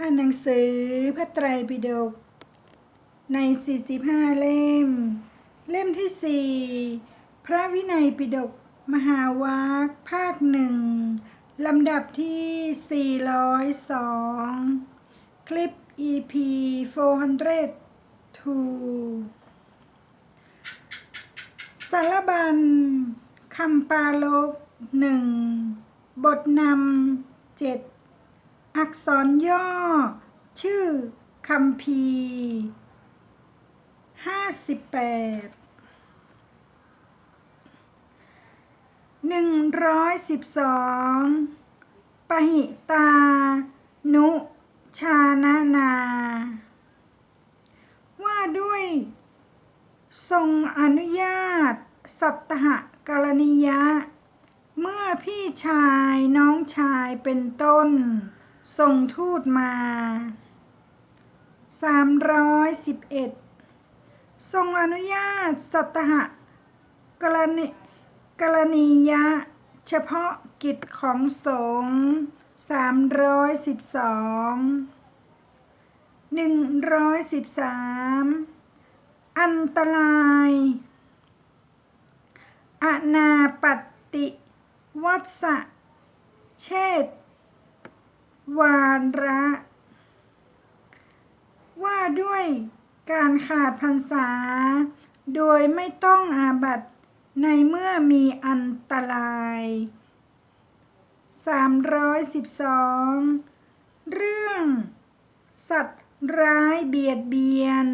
อ่านหนังสือพระไตรปิฎกใน 45 เล่ม เล่มที่ 4 พระวินัยปิฎกมหาวัคภาคหนึ่งลำดับที่ 402 คลิป EP 402สารบัญคำปาลกหนึ่งบทนำเจ็ด อักษรย่อ ชื่อคำพีห้าสิบแปดหนึ่งร้อยสิบสองปหิตา นุชานานา ว่าด้วย ทรงอนุญาต สัตหกรณียะ เมื่อพี่ชายน้องชายเป็นต้น ส่งทูตมา 311 ทรงอนุญาตสัตหะกรณีกรณียะ เฉพาะกิจของสงฆ์312 113 อันตรายอนาปติวัสะเชษ วาระ ว่าด้วยการขาดพรรษา โดยไม่ต้องอาบัตในเมื่อมีอันตราย 312 เรื่อง สัตว์ร้ายเบียดเบียน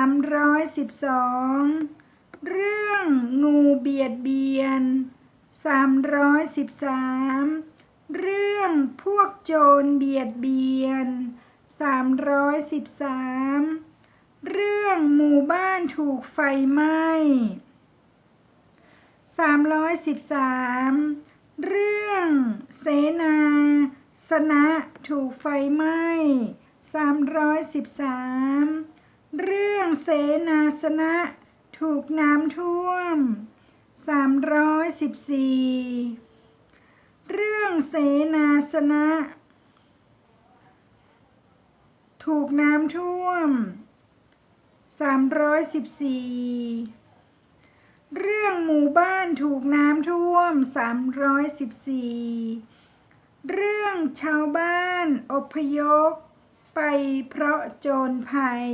312 เรื่องงูเบียดเบียน 313 เรื่องพวกโจรเบียดเบียน 313 เรื่องหมู่บ้านถูกไฟไหม้ 313 เรื่องเสนาสนะถูกไฟไหม้ 313 เรื่องเสนาสนะถูกน้ำท่วม 314 เรื่องเสนาสนะ ถูกน้ำท่วม 314 เรื่องหมู่บ้านถูกน้ำท่วม 314 เรื่องชาวบ้านอพยพไปเพราะโจรภัย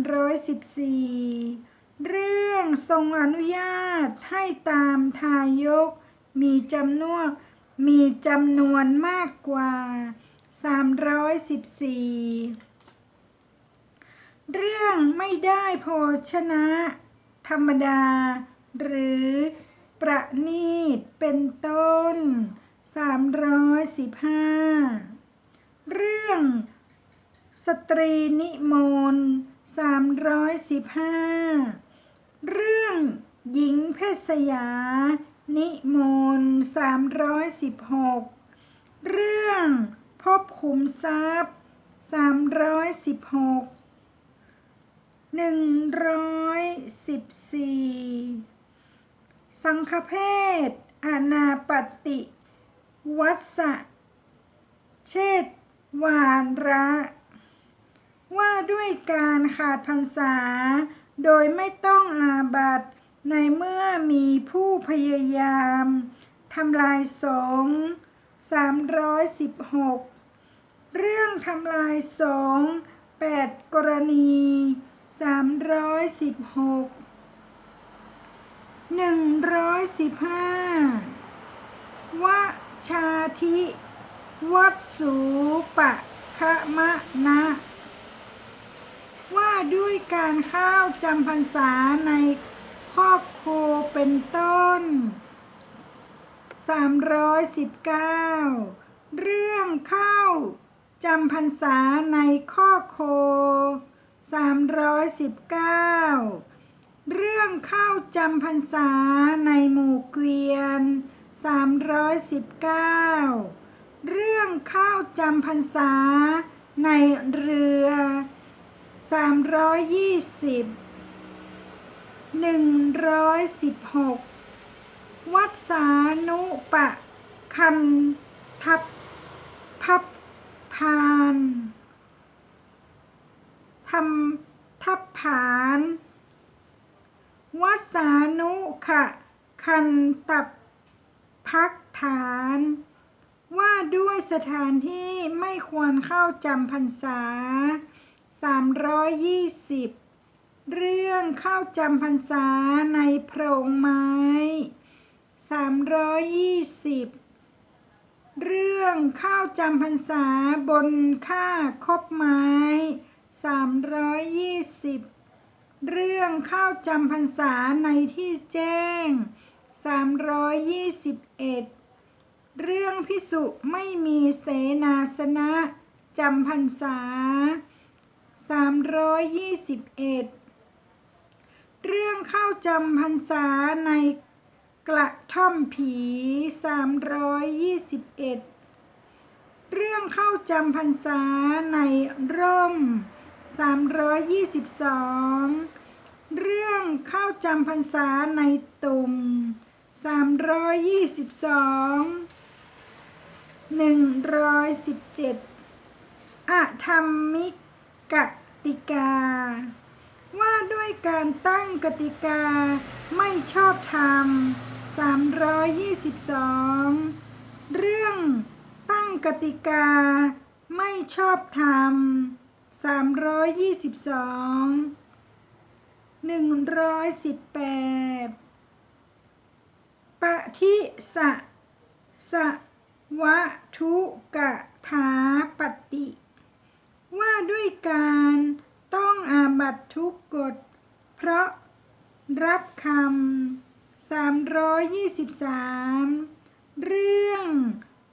314 เรื่องทรงอนุญาตให้ตามทายก มีจำนวนมีจำนวนมากกว่า 314 เรื่องไม่ได้โภชนะ ธรรมดา หรือประนีตเป็นต้น 315 เรื่องสตรีนิมนต์315 เรื่องหญิงเพศยา นิมนต์316 เรื่องพบขุมทรัพย์ 316 114 สังฆเพศอนาปติ วัสะเชษฐ์วานระ ว่าด้วยการขาดพรรษา โดยไม่ต้องอาบัต ในเมื่อมีผู้พยายามทำลายสงฆ์316 เรื่องทำลายสงฆ์8กรณี 316 115วชาธิ วัดสูปะคะมะนะ ว่าด้วยการเข้าจำพรรษาใน ครอบโคเป็นต้น 319 เรื่องเข้าจำพรรษาในข้อโค 319 เรื่องเข้าจำพรรษาในหมู่เกวียน 319 เรื่องเข้าจำพรรษาในเรือ 320 116 วัดสานุปะ คันทับพับพานทำทับผานวัสานุขะคันตับพักฐาน ว่าด้วยสถานที่ไม่ควรเข้าจำพรรษา 320 เรื่องเข้าจำพรรษาในโพรงไม้ 320 เรื่องเข้าจำพรรษาบนค่าคบไม้ 320 เรื่องเข้าจำพรรษาในที่แจ้ง 321 เรื่องพิสุไม่มีเสนาสนะจำพรรษา 321 เรื่องเข้าจำพรรษาในกระท่อมผี 321 เรื่องเข้าจำพรรษาในร่ม 322 เรื่องเข้าจำพรรษาในตุ่ม 322 117อะธรรมิกติกา ว่าด้วยการตั้งกติกาไม่ชอบธรรม 322 เรื่องตั้งกติกาไม่ชอบธรรม 322 118 ปฏิสะสะวะทุกะถาปฏิ ว่าด้วยการ ต้องอาบัตทุกกฎ เพราะรับคำ323เรื่อง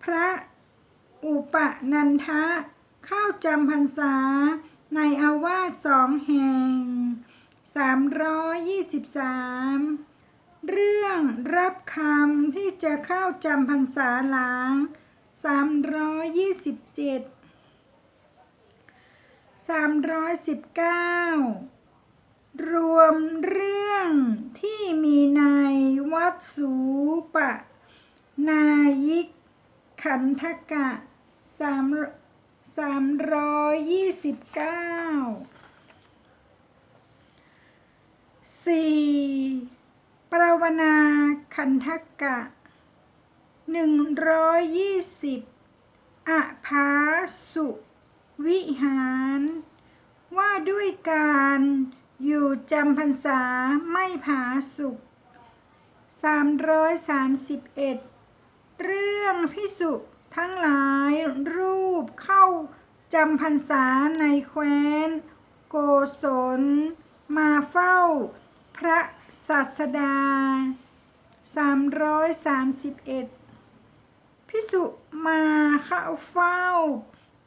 พระอุปนันทะ เข้าจำพรรษาในอาวาสสองแห่ง323เรื่องรับคำที่จะเข้าจำพรรษาหลัง327 319 รวมเรื่องที่มีในวัดสูปะ นายิก ขันธกะสามสามร้อยยี่สิบเก้าสี่ปรวนาขันธกะหนึ่งร้อยยี่สิบอภาสุ วิหาร ว่าด้วยการอยู่จำพรรษาไม่ผาสุข331 เรื่องพิสุทั้งหลายรูปเข้าจำพรรษาในแคว้น โกศล มาเฝ้า พระสัสดา 331 พิสุมาเข้าเฝ้า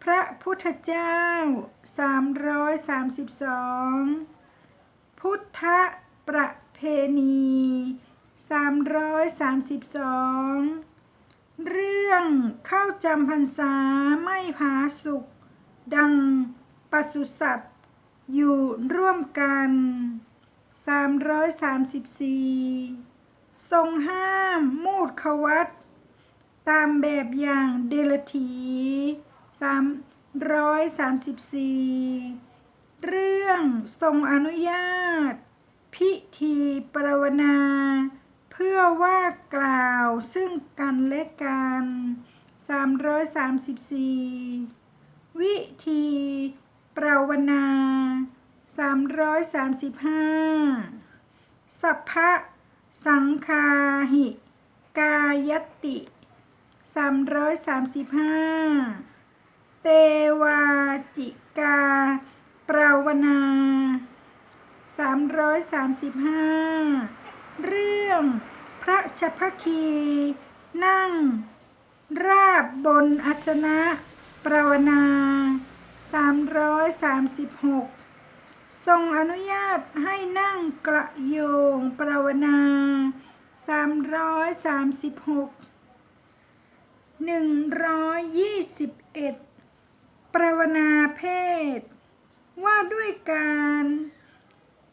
พระพุทธเจ้า 332 พุทธประเพณี 332 เรื่องเข้าจำพรรษาไม่ผาสุข ดังปศุสัตว์อยู่ร่วมกัน 334 ทรงห้ามมูดขวัตตามแบบอย่างเดลถี 334 เรื่องทรงอนุญาต พิธีปรวนา เพื่อว่ากล่าวซึ่งกันและกัน 334 วิธีปรวนา 335 สัพพะสังคาหิ กายติ 335 เตวาจิกา ปราวนา335เรื่องพระชพคี นั่ง ราบบนอาสนะ ปราวนา336ทรงอนุญาตให้นั่งกระโยงปราวนา336 121 ปรวนาเพศ ว่าด้วยการ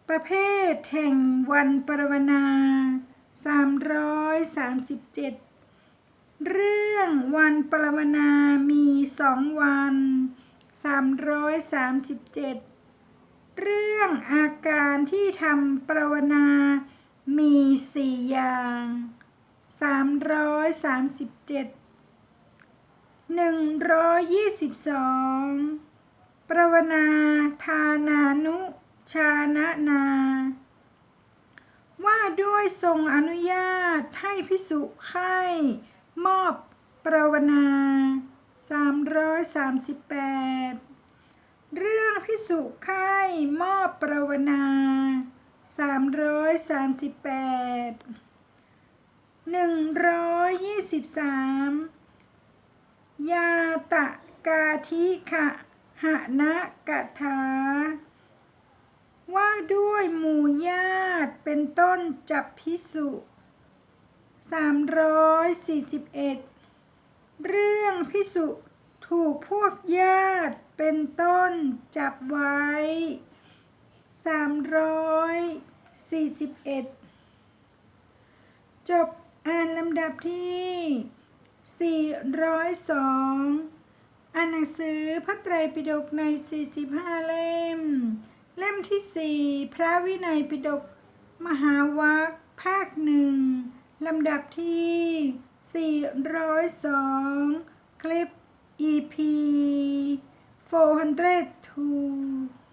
ประเภทแห่งวันปรวนา 337 เรื่องวันปรมนามีสองวันสามร้อยสามสิบเจ็ดเรื่องอาการที่ทำปรวนามีสี่อย่างสามร้อยสามสิบเจ็ดหนึ่งร้อยยี่สิบสองปรวนาทานานุชานะนา ว่าด้วยทรงอนุญาตให้พิสุไข้มอบประวนา 338 เรื่องพิสุไข้มอบประวนา 338 123 ยาตะกาธิขะหะนะกะถา ว่าด้วยหมู่ญาติเป็นต้นจับพิสุ341เรื่องพิสุถูกพวกญาติเป็นต้นจับไว้341จบอ่านลำดับที่ 402อ่านหนังสือพระไตรปิฎกใน 45 เล่ม เล่มที่ 4 พระวินัยปิฎกมหาวัคภาคหนึ่งลำดับที่ 402 คลิป EP 402